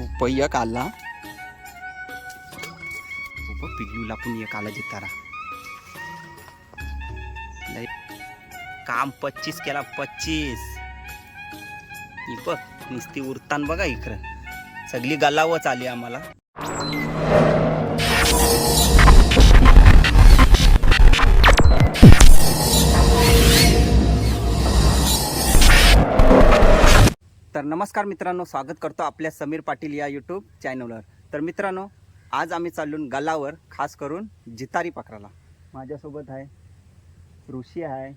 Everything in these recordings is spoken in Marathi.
उप एक आला उप पिल्लूला पण एक आला जितारा. काम पच्चीस केला पच्चीस. ही बघ नुसती उरतान बघा इकडं. सगळी गलावच आली आम्हाला. तर नमस्कार मित्रांनो स्वागत करतो आपल्या समीर पाटील या यूट्यूब चॅनलवर तर मित्रांनो आज आम्ही चालून गलावर खास करून जितारी पकडाला माझ्यासोबत आहे ऋषी आहे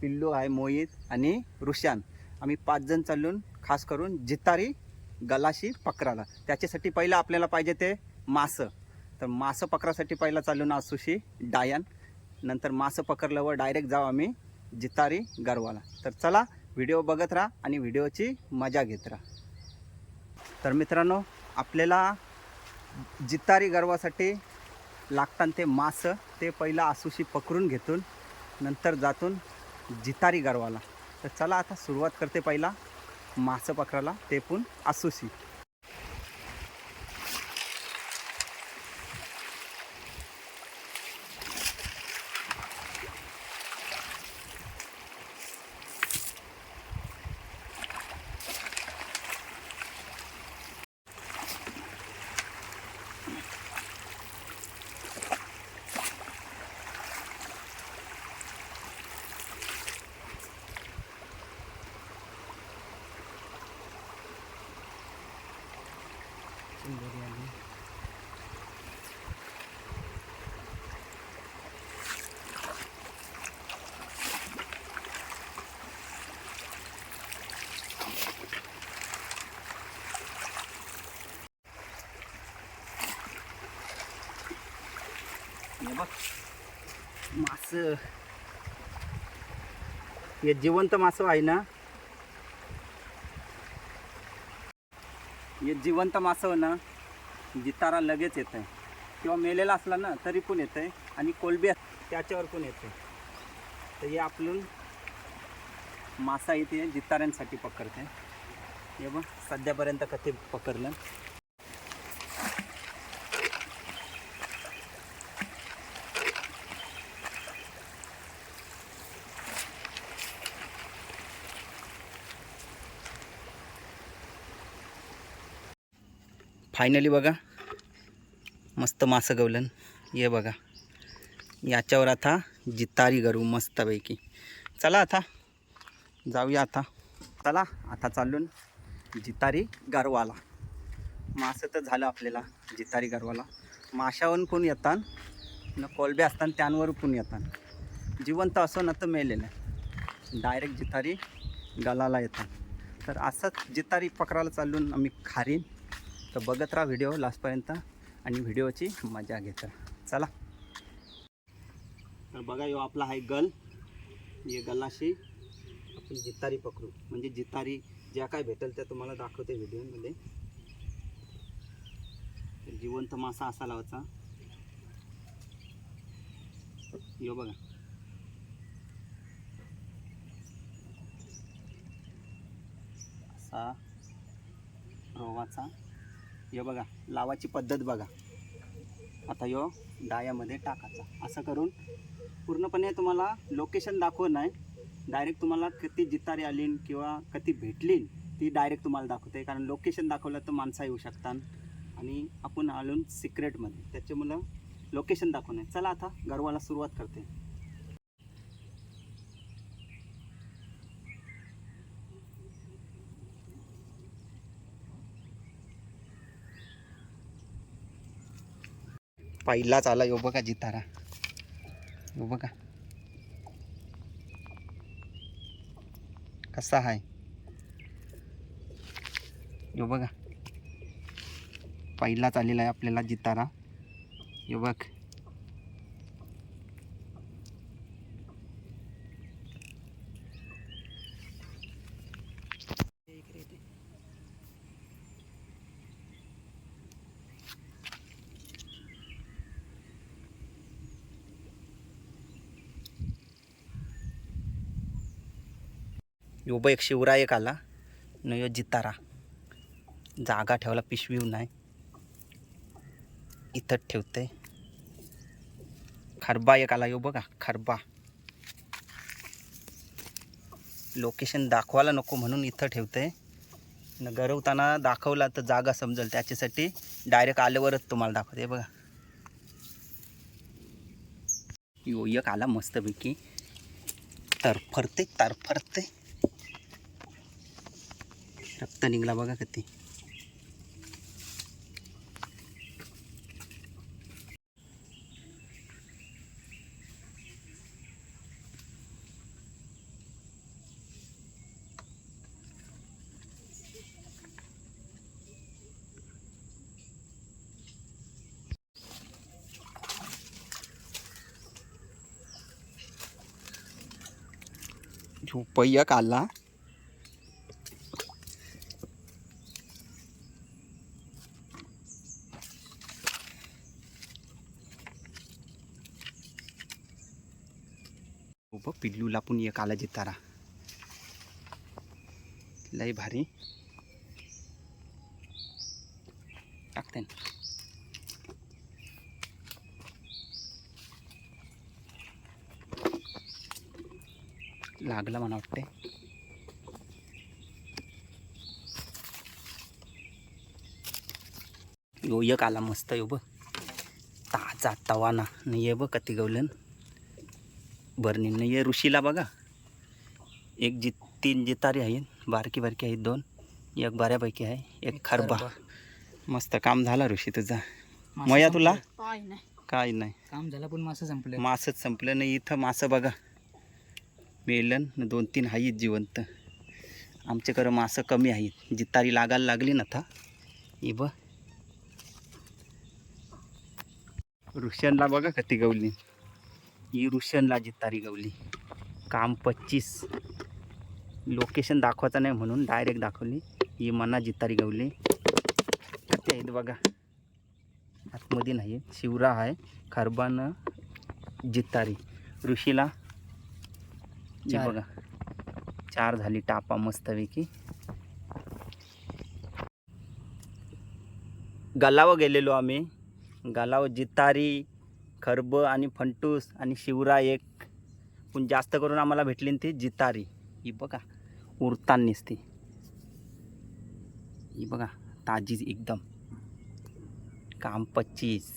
पिल्लू आहे मोहित आणि ऋषान. आम्ही पाच जण चालून खास करून जितारी गलाशी पकडाला त्याच्यासाठी पहिलं आपल्याला पाहिजे ते मासं. तर मासं पकडासाठी पहिला चालून सुशी डायन. नंतर मासं पकडल्यावर डायरेक्ट जाऊ आम्ही जितारी गरवाला. तर चला व्हिडिओ बघत राहा आणि व्हिडिओची मजा घेत राहा. तर मित्रांनो आपल्याला जितारी गर्वासाठी लागतात ते मासं ते पहिलं आसूशी पकडून घेतून नंतर जातून जितारी गर्वाला. तर चला आता सुरुवात करते पहिला मासं पकडायला ते पण आसुशी. आहे बघ. मास. हे जिवंत मास आहे ना? हे जिवंत मास ना? जितारा लगेच येत आहे किंवा मेलेला असला ना तरी पण येत आहे आणि कोलबी त्याच्यावर पण येते तर हे आपलं मासा इथे जिताऱ्यांसाठी पकडते. हे बघ सध्यापर्यंत कथे पकडलं? फायनली बघा. मस्त मासं गवलन ये बघा. याच्यावर आता जितारी करू मस्तपैकी. चला आता. जाऊया आता. चला आता चालून जितारी गरवाला. मासं तर झालं आपल्याला जितारी गरवाला. माशावरून पण येतात न कोलबे असतात त्यांवर पण येतात जिवंत असो ना तर मेलेलं. डायरेक्ट जितारी गलाला येतात तर असंच जितारी पकडायला चालून आम्ही खारीन. तर बघत राहा व्हिडिओ लास्टपर्यंत आणि व्हिडिओची मजा घेत. चला. तर बघा यो आपला आहे गल. ये गलाशी आपण जितारी पकडू. म्हणजे जितारी ज्या काय भेटेल त्या तुम्हाला दाखवते व्हिडिओमध्ये जिवंत मासा असा लावायचा. यो बघा. असा रोवाचा. हे बघा लावाची पद्धत बघा. आता यो डायामध्ये टाकायचा. असं करून पूर्णपणे तुम्हाला लोकेशन दाखवत नाही. डायरेक्ट तुम्हाला किती जितारी आली किंवा कधी भेटली ती डायरेक्ट तुम्हाला दाखवते. कारण लोकेशन दाखवलं तर माणसं येऊ शकतात. आणि आपण आलो सिक्रेटमध्ये त्याच्यामुळं लोकेशन दाखवणे चला आता गर्वाला सुरुवात करते. पहिलाच आला. यो बघा जितारा. यो बघा. कसा आहे? यो बघा. पहिलाच आलेला आहे आपल्याला जितारा. यो बघ. यो एक शिवरा एक आला. न यो जितारा. जागा ठेवला पिशवी नाही इथंच ठेवते खरबा एक आला यो बघा खरबा. लोकेशन दाखवायला नको म्हणून इथं ठेवते न गरवताना दाखवला तर जागा समजेल त्याच्यासाठी. डायरेक्ट आल्यावरच तुम्हाला दाखवते बघा. यो एक आला मस्तपैकी. तरफरते तरफरते रक्त निघला बघा किती. झोपय्या काढला बघ पिल्लूला पण एक आला जितारा लय भारी. टाकते लागला मला वाटते यो एक आला मस्त यो बघ. ताजा तवाना नाही ये बघ कती गवलन बरणी न ये ऋषीला बघा. एक जि तीन जितारी आहेत बारकी बारकी आहेत दोन. एक बऱ्यापैकी आहे. एक खरबा. मस्त काम झाला ऋषी तुझा. मया तुला? काय नाही. काय नाही. काम झालं पण मासं संपलं. मासच संपलं नाही. इथं मासं बघा. मेलन दोन तीन आहेत जिवंत. आमच्याकडं मासं कमी आहेत. जितारी लागायला लागली ना था ही बघ. ऋषणला बघा कती गवली. ही ऋषणला जितारी गवली. काम पच्चीस. लोकेशन दाखवायचं नाही म्हणून डायरेक्ट दाखवली. ही मना जितारी गवली. कती आहेत बघा. आतमध्ये नाही शिवरा आहे. खरबान जितारी ऋषीला चार. बघा. चार झाली टापा मस्तपैकी. गलावं गेलेलो आम्ही. गलाव जितारी खरब आणि फंटूस आणि शिवरा एक. पण जास्त करून आम्हाला भेटली ना ती जितारी. ही बघा उरतानीच ती ही बघा ताजीच एकदम. काम पच्चीस.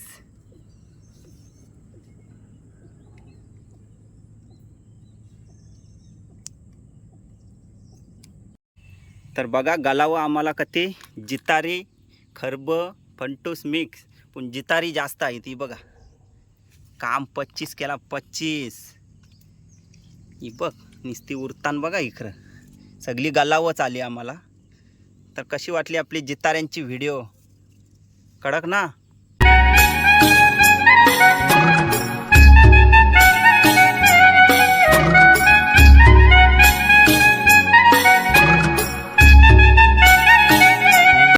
तर बघा गलावं आम्हाला कधी? जितारी खरब फंटूस मिक्स पण जितारी जास्त आहे ती बघा. काम पच्चीस केला पच्चीस. ही बघ निस्ती उरतान बघा इकडं. सगळी गलावच आली आम्हाला. तर कशी वाटली आपली जिताऱ्यांची व्हिडिओ कडक ना?